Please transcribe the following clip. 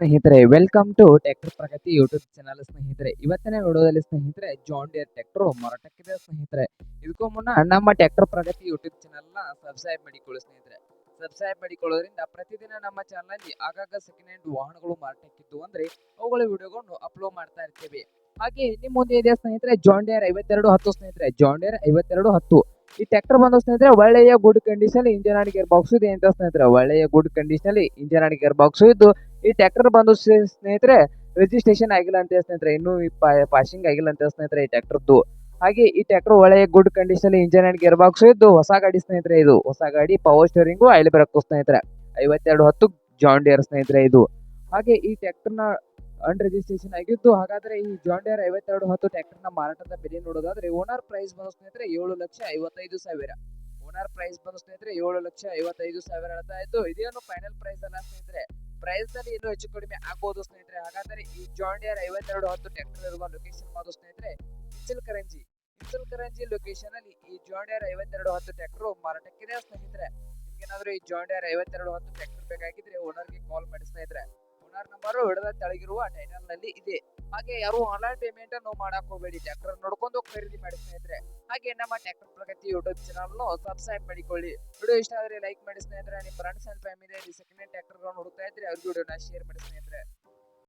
ಸ್ನೇಹಿತರೆ welcome to tractor Pragati YouTube channel ಸ್ನೇಹಿತರೆ. ಇವತ್ತಿನ ವಿಡಿಯೋದಲ್ಲಿ ಸ್ನೇಹಿತರೆ ಜಾನ್ ಡಿಯರ್ ಟ್ರ್ಯಾಕ್ಟರ್ ಮಾರಾಟಕ್ಕಿದೆ ಸ್ನೇಹಿತರೆ. ಇದಕ್ಕೂ ಮುನ್ನ ನಮ್ಮ ಟ್ರ್ಯಾಕ್ಟರ್ ಪ್ರಗತಿ ಯೂಟ್ಯೂಬ್ ಚಾನಲ್ನ ಸಬ್ಸ್ಕ್ರೈಬ್ ಮಾಡಿಕೊಳ್ಳಿ ಸ್ನೇಹಿತರೆ. ಸಬ್ಸ್ಕ್ರೈಬ್ ಮಾಡಿಕೊಳ್ಳೋದ್ರಿಂದ ಪ್ರತಿದಿನ ನಮ್ಮ ಚಾನಲ್ನಲ್ಲಿ ಆಗಾಗ ಸೆಕೆಂಡ್ ಹ್ಯಾಂಡ್ ವಾಹನಗಳು ಮಾರಾಟಕ್ಕಿದ್ದು ಅಂದ್ರೆ ಅವುಗಳ ವಿಡಿಯೋಗಳನ್ನು ಅಪ್ಲೋಡ್ ಮಾಡ್ತಾ ಇರ್ತೀವಿ. ಹಾಗೆ ನಿಮ್ಮ ಮುಂದೆ ಇದೆ ಸ್ನೇಹಿತರೆ ಜಾನ್ ಡಿಯರ್ ಐವತ್ತೆರಡು ಹತ್ತು ಸ್ನೇಹಿತರೆ. ಜಾನ್ ಡಿಯರ್ ಐವತ್ತೆರಡು ಹತ್ತು. ಈ ಟ್ರ್ಯಾಕ್ಟರ್ ಬಂದ ಸ್ನೇಹಿತರೆ, ಒಳ್ಳೆಯ ಗುಡ್ ಕಂಡೀಷನ್ ಇಂಜಿನ್ ಆಡಿ ಗೇರ್ ಬಾಕ್ಸ್ ಇದೆ ಅಂತ ಸ್ನೇಹಿತರೆ. ಒಳ್ಳೆಯ ಗುಡ್ ಕಂಡೀಷನ್ ಇಂಜಿನ್ ಆಡಿ ಗೇರ್ ಬಾಕ್ಸ್ ಇದ್ದು ಈ ಟ್ರ್ಯಾಕ್ಟರ್ ಬಂದು ಸ್ನೇಹಿತರೆ ರಿಜಿಸ್ಟ್ರೇಷನ್ ಆಗಿಲ್ಲ ಅಂತ ಸ್ನೇಹಿತರೆ, ಇನ್ನೂ ಪಾಸಿಂಗ್ ಆಗಿಲ್ಲ ಅಂತ ಸ್ನೇಹಿತರೆ ಈ ಟ್ರ್ಯಾಕ್ಟರ್ದು ಹಾಗೆ ಈ ಟ್ರ್ಯಾಕ್ಟರ್ ಒಳ್ಳೆಯ good condition engine and gear box ಇದ್ದು ಹೊಸ ಗಾಡಿ ಸ್ನೇಹಿತರೆ ಇದು. ಹೊಸ ಗಾಡಿ ಪವರ್ ಸ್ಟೇರಿಂಗು ಆಯಿಲ್ ಬ್ರೇಕ್ ಸ್ನೇಹಿತರೆ. ಐವತ್ತೆರಡು ಹತ್ತು ಜಾನ್ ಡಿಯರ್ ಸ್ನೇಹಿತರೆ ಇದು. ಹಾಗೆ ಈ ಟ್ರ್ಯಾಕ್ಟರ್ನ ಅನ್ ರಿಜಿಸ್ಟ್ರೇಷನ್ ಆಗಿದ್ದು, ಹಾಗಾದ್ರೆ ಈ ಜಾನ್ ಡಿಯರ್ ಐವತ್ತೆರಡು ಹತ್ತು ಟ್ರ್ಯಾಕ್ಟರ್ನ ಮಾರಾಟದ ಬೆಲೆ ನೋಡೋದಾದ್ರೆ ಓನರ್ ಪ್ರೈಸ್ ಬಂದು ಸ್ನೇಹಿತರೆ ಏಳು ಲಕ್ಷ ಐವತ್ತೈದು ಸಾವಿರ. ಓನರ್ ಪ್ರೈಸ್ ಬಂದು ಸ್ನೇಹಿತರೆ ಏಳು ಲಕ್ಷ ಐವತ್ತೈದು ಸಾವಿರ ಹೇಳ್ತಾ ಇತ್ತು ಇದೇನು ಫೈನಲ್ ಪ್ರೈಸ್ ಅಲ್ಲ ಸ್ನೇಹಿತರೆ. ಪ್ರೈಸ್ನಲ್ಲಿ ಇನ್ನೂ ಹೆಚ್ಚು ಕಡಿಮೆ ಆಗ್ಬೋದು ಸ್ನೇಹಿತರೆ. ಹಾಗಾದ್ರೆ ಈ ಜಾಂಡಿಯರ್ ಡಿಯರ್ ಐವತ್ತೆರಡು ಹತ್ತು ಟ್ರ್ಯಾಕ್ಟರ್ ಇರುವ ಲೊಕೇಶನ್ ಮಾಡು ಸ್ನೇಹಿತರೆ? ಇಚಲ್ ಕರಂಜಿ ಕರಂಜಿ ಲೊಕೇಶನ್ ಅಲ್ಲಿ ಈ ಜಾಂಡಿಯರ್ ಡಿಯರ್ ಐವತ್ತೆರಡು ಹತ್ತು ಟ್ರ್ಯಾಕ್ಟರ್ ಮಾರಾಟಕ್ಕಿದೆ ಸ್ನೇಹಿತರೆ? ನಿಮ್ಗೇನಾದ್ರೂ ಈ ಜಾಂಡಿಯರ್ ಡಿಯರ್ ಐವತ್ತೆರಡು ಹತ್ತು ಟ್ರ್ಯಾಕ್ಟರ್ ಬೇಕಾಗಿದ್ರೆ ಓನರ್ಗೆ ಕಾಲ್ ಮಾಡಿ ನಂಬರ್ ಹಿಡಿದ ತೆಳಗಿರುವ ಟೈಟಲ್ನಲ್ಲಿ ಇದೆ. ಹಾಗೆ ಯಾರು ಆನ್ಲೈನ್ ಪೇಮೆಂಟ್ ಅನ್ನು ಮಾಡಕ್ ಹೋಗಬೇಡಿ. ಟ್ರ್ಯಾಕ್ಟರ್ ನೋಡ್ಕೊಂಡು ಖರೀದಿ ಮಾಡಿ ಸ್ನೇಹಿತರೆ ಹಾಗೆ ನಮ್ಮ tractor Pragati YouTube channel subscribe ಮಾಡಿಕೊಳ್ಳಿ. ವಿಡಿಯೋ ಇಷ್ಟ ಆದರೆ ಲೈಕ್ ಮಾಡಿ ಸ್ನೇಹಿತರೆ ನಿಮ್ಮ friends and family second hand tractor ಹುಡುಕ್ತಾ ಇದ್ರೆ ಅವ್ರಿಗೆ ವಿಡಿಯೋನ ಶೇರ್ ಮಾಡಿ ಸ್ನೇಹಿತರೆ